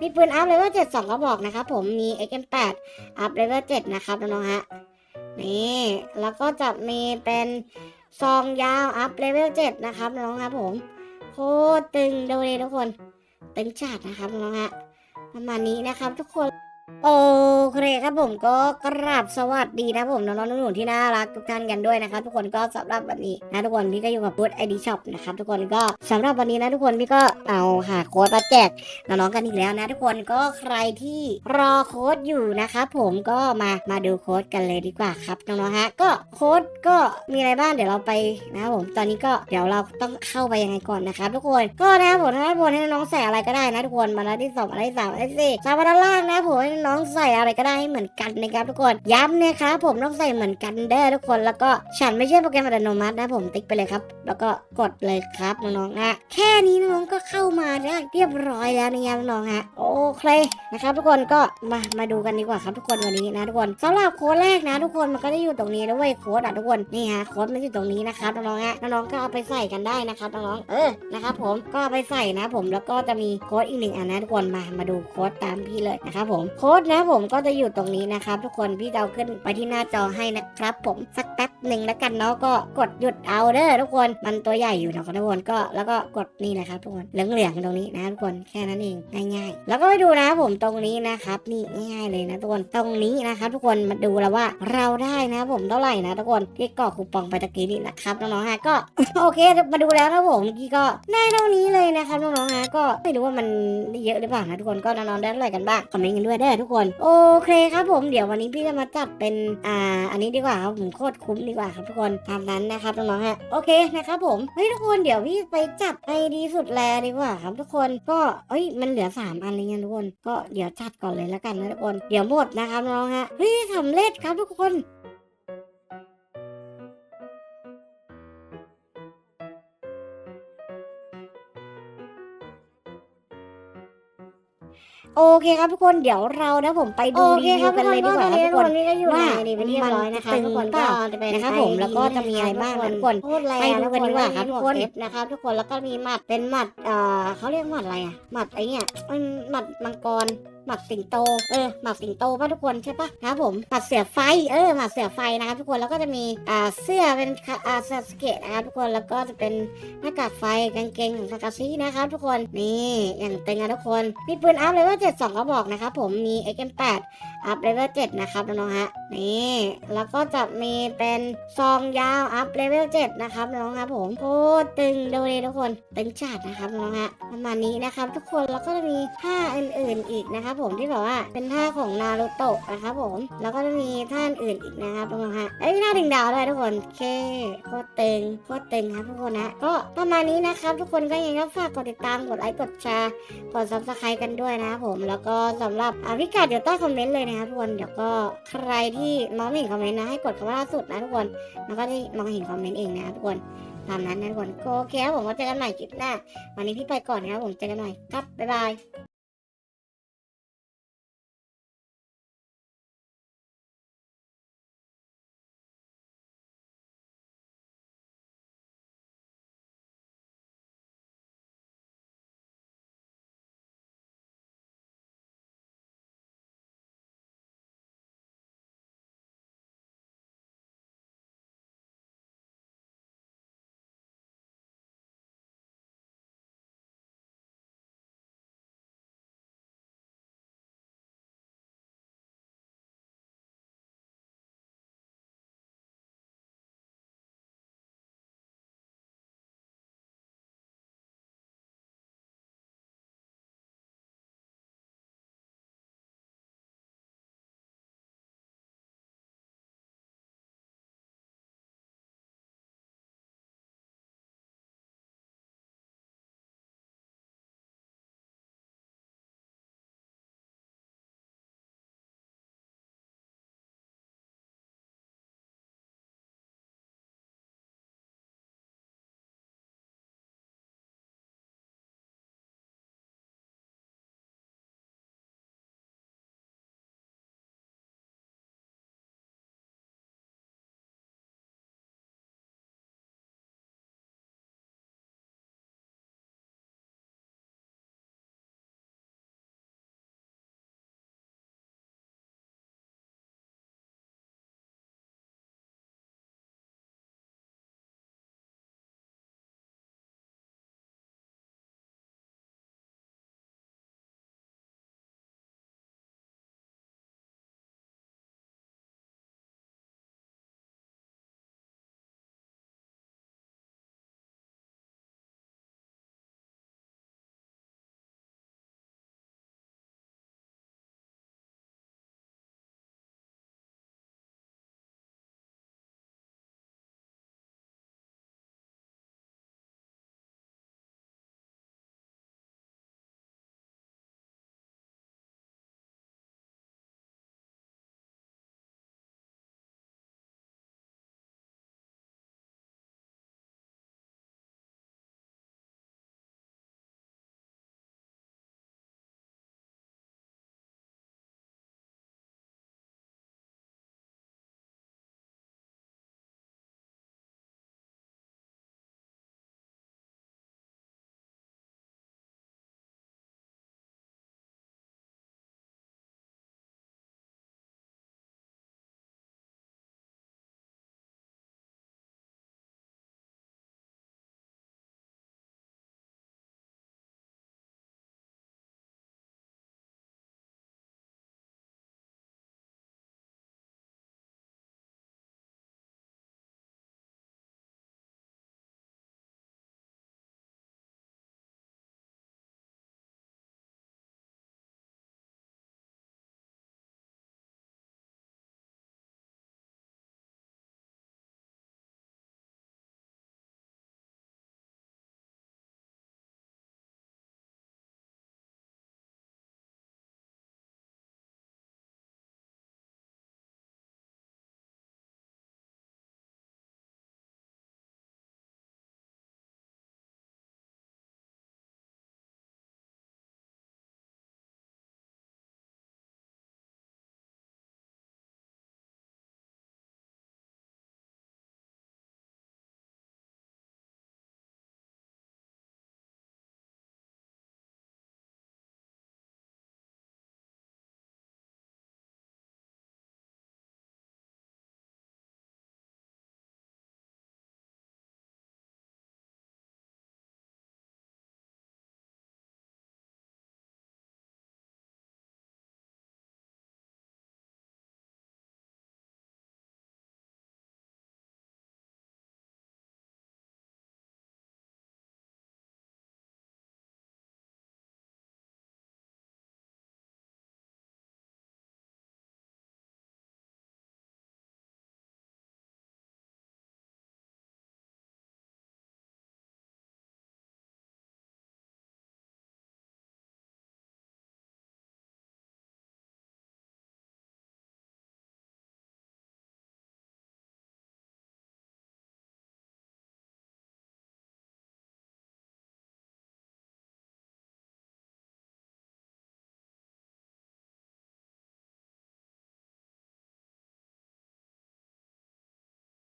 มีปืนอัพเลเวลเจ็ดสองกระบอกนะครับผมมี XM8 อัพเลเวลเจ็ดนะครับน้องๆฮะนี่แล้วก็จะมีเป็นซองยาวอัพเลเวลเจ็ดนะครับน้องครับผมโคตรตึงดูเลยทุกคน ตึงจัดนะครับน้องฮะประมาณนี้นะครับทุกคน โอเคครับผมก็กราบสวัสดีนะผมน้องๆหนูๆที่น่ารักทุกท่านกันด้วยนะครับทุกคนก็สำหรับวันนี้นะทุกคนพี่ก็อยู่กับบูธไอดีช็อปนะครับทุกคนก็สำหรับวันนี้นะทุกคนพี่ก็เอาหาโค้ดมาแจกน้องๆกันอีกแล้วนะทุกคนก็ใครที่รอโค้ดอยู่นะครับผมก็มามาดูโค้ดกันเลยดีกว่าครับน้องๆฮะก็โค้ดก็มีอะไรบ้างเดี๋ยวเราไปนะครับผมตอนนี้ก็เดี๋ยวเราต้องเข้าไปยังไงก่อนนะครับทุกคนก็นะครับผมด้านบนให้น้องๆใส่อะไรก็ได้นะทุกคนมาแล้วที่สองอะไรที่สามอะไรที่สี่สามมาด้านล่างนะผมน้องใส่อะไรก็ได้ให้เหมือนกันนะครับทุกคนย้ำนะครับผมต้องใส่เหมือนกันเด้อทุกคนแล้วก็ฉันไม่ใช่โปรแกรมอัตโนมัตินะผมติ๊กไปเลยครับ แล้วก็กดเลยครับน้องๆนะแค่นี้น้องก็เข้ามาได้เรียบร้อยแล้วนะครับน้องๆฮะโอเคนะครับ ทุกคนก็มามาดูกันดีกว่าครับทุกคนวันนี้นะทุกคนสำหรับโค้ดแรกนะ ทุกคนมันก็จะอยู่ตรงนี้ด้วยโค้ดอะทุกคนนี่ฮะโค้ดมันอยู่ตรงนี้นะครับน้องๆฮะน้องๆก็เอาไปใส่กันได้นะครับน้องๆเออนะครับผมก็เอาไปใส่นะผมแล้วก็จะมีโค้ดอีกหนึ่งอันนะทุกคนมามาดูโค้ดตามพี่เลยนะครับผมโค้ค้ดนะผมก็จะอยู่ตรงนี้นะครับ ทุกคนพี่จะเอาขึ้นไปที่หน้าจอให้นะครับ ผมสักแป๊บหนึ่งแล้วกันเนาะก็กดหยุดเอาเด้อทุกคนมันตัวใหญ่อยู่นะครับทุกคนก็แล้วก็กดนี่นะครับทุกคนเหลืองๆตรงนี้นะทุกคนแค่นั้นเองง่ายๆ แล้วก็ไปดูนะผมตรงนี้นะครับนี่ง่ายๆเลยนะทุกคนตรงนี้นะครับทุกคนมาดูแล้วว่าเราได้นะผมเท่าไหร่นะทุกคนที่กรอกคูปองไปตะกี้นี่นะครับน้องๆฮะก็โอเคมาดูแล้วนะผมเมื่อกี้ก็ได้เท่านี้เลยนะครับน้องๆฮะก็ไม่รู้ว่ามันเยอะหรือเปล่านะทุกคนก็น้องๆได้เท่าไหร่กันบ้างคอมเมนต์กันด้วยเด้อทุกคน โอเคครับผมเดี๋ยววันนี้พี่จะมาจัดเป็นอ่าอันนี้ดีกว่าครับผมโคตรคุ้มดีกว่าครับทุกคนตามนั้นนะครับน้องๆฮะโอเคนะครับผมเฮ้ยทุกคนเดี๋ยวพี่ไปจัดไปดีสุดแลดีกว่าครับทุกคนก็เอ้ยมันเหลือสามอันเลยเนี่ยทุกคน ก็เดี๋ยวจัดก่อนเลยแล้วกันนะทุกคน เดี๋ยวหมดนะครับน้องฮะเฮ้ยสำเร็จครับทุกคน โอเคครับทุกคนเดี๋ยวเรานะผมไปดูรีวิวกันเลยดีกว่าครับทุกคนว่ามันตึงเปล่านะครับผมแล้วก็จะมีอะไรบ้างนะทุกคนพูดอะไรไปดูกันดีกว่าครับทุกคนเอเอฟนะครับ ทุกคนแล้วก็มีหมัดเป็นหมัดเอ่อเขาเรียกหมัดอะไรอะหมัดไอเนี่ยมันหมัดมังกร หมัดสิงโต เออ หมัดสิงโตป่ะทุกคนใช่ป่ะครับผม หมัดเสือไฟ เออ หมัดเสือไฟนะครับทุกคน แล้วก็จะมี อ่า เสื้อเป็นคาอ่าสเกะนะครับทุกคน แล้วก็จะเป็นหน้ากากไฟ กางเกงของซากาชินะครับทุกคน นี่ อย่างเต็งนะทุกคน มีปืนอัพเลเวลเจ็ดสองกระบอกนะครับผม มี XM8 อัพเลเวลเจ็ดนะครับน้องๆฮะ นี่ แล้วก็จะมีเป็นซองยาวอัพเลเวลเจ็ดนะครับน้องครับผมโคตรตึงดูเลยทุกคน ตึงจัดนะครับน้องฮะ ประมาณนี้นะครับทุกคน แล้วก็จะมีท่าอื่นๆอีกนะครับผมที่แบบว่าเป็นท่าของนารูโตะนะครับผม แล้วก็จะมีท่านอื่นอีกนะครับน้องๆฮะเอ้ยมีท่าดึงดาวด้วยทุกคนเคโคตรตึงโคตรตึงครับทุกคนนะก็ประมาณนี้นะครับ ทุกคนก็ยังก็ฝากกดติดตามกดไลค์กดแชร์กด subscribe กันด้วยนะครับผมแล้วก็สำหรับอ่าพิกัดเดี๋ยวใต้คอมเมนต์เลยนะครับทุกคนเดี๋ยวก็ใครที่มองไม่เห็นคอมเมนต์นะให้กดคำว่าล่าสุดนะทุกคนแล้วก็ได้มองเห็นคอมเมนต์เองนะครับทุกคนตามนั้นนะทุกคนโอเคครับผมก็เจอกันใหม่คลิปหน้า วันนี้พี่ไปก่อนนะครับผมเจอกันใหม่ครับบ๊ายบาย